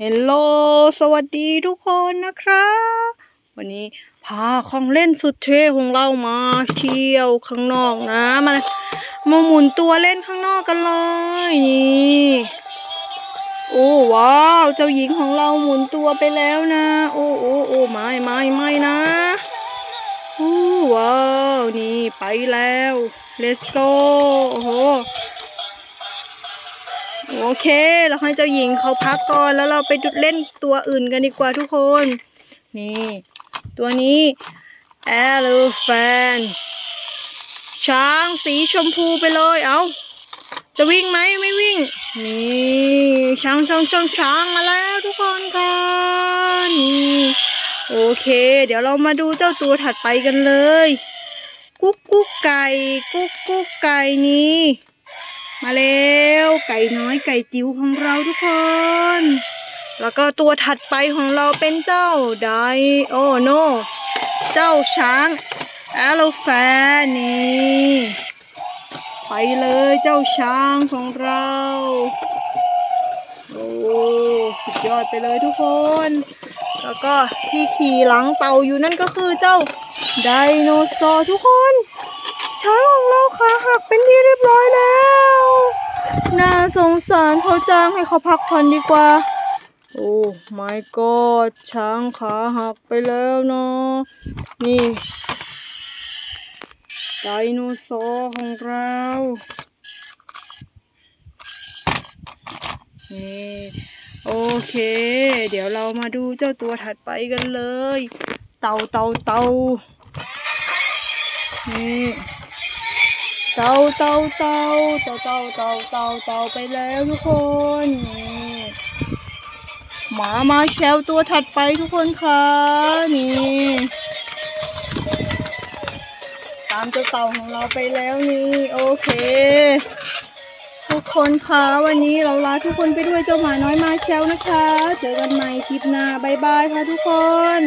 เฮลโล สวัสดีทุกคนนะครับ วันนี้พาของเล่นสุดเท่ของเรามาเที่ยวข้างนอกนะมามาหมุนตัวเล่นข้างนอกกันเลย นี่ โอ้ว้าว เจ้าหญิงของเราหมุนตัวไปแล้วนะ โอ้โอ้โอ้ไม่ไม่ไม่นะโอ้ว้าว นี่ไปแล้ว let's go โอ้โห โอเค เราให้เจ้าหญิงเขาพักก่อนแล้วเราไปเล่นตัวอื่นกันดีกว่าทุกคน นี่ ตัวนี้ elephant ช้างสีชมพูไปเลยเอาจะวิ่งไหมไม่วิ่ง นี่ช้างช้างช้างช้างมาแล้วทุกคนค่ะนี่โอเค เดี๋ยวเรามาดูเจ้าตัวถัดไปกันเลย กุ๊กกุ๊กไก่ กุ๊กกุ๊กไก่นี่มาแล้ วไก่น้อยไก่จิ๋วของเราทุกคน แล้วก็ตัวถัดไปของเราเป็นเจ้าไดโอโนเจ้าช้างแอลฟนนี่ไปเลยเจ้าช้างของเรา โอ้สุดยอดไปเลยทุกคน แล้วก็ที่ขี่หลังเต่าอยู่นั่นก็คือเจ้าไดโนเสาร์ทุกคนช้างของเราขาหักเป็นที่เรียบร้อยแล้ว น่าสงสารเขาจ้างให้เขาพักผ่อนดีกว่า โอ้ my god ช้างขาหักไปแล้วเนาะนี่ไดโนเสาร์ของเรานี่โอเค เดี๋ยวเรามาดูเจ้าตัวถัดไปกันเลย เต่าเต่าเต่านี่ เต่าเต่าเต่าเต่าเต่าเต่าเต่าเตาไปแล้วทุกคนนี่หมามาแชลตัวถัดไปทุกคนค่ะนี่ตามเจ้าเต่าของเราไปแล้วนี่โอเค ทุกคนคะวันนี้เราลาทุกคนไปด้วยเจ้าหมาน้อยมาแชลนะคะ เจอกันใหม่คลิปหน้าบายบายค่ะทุกคน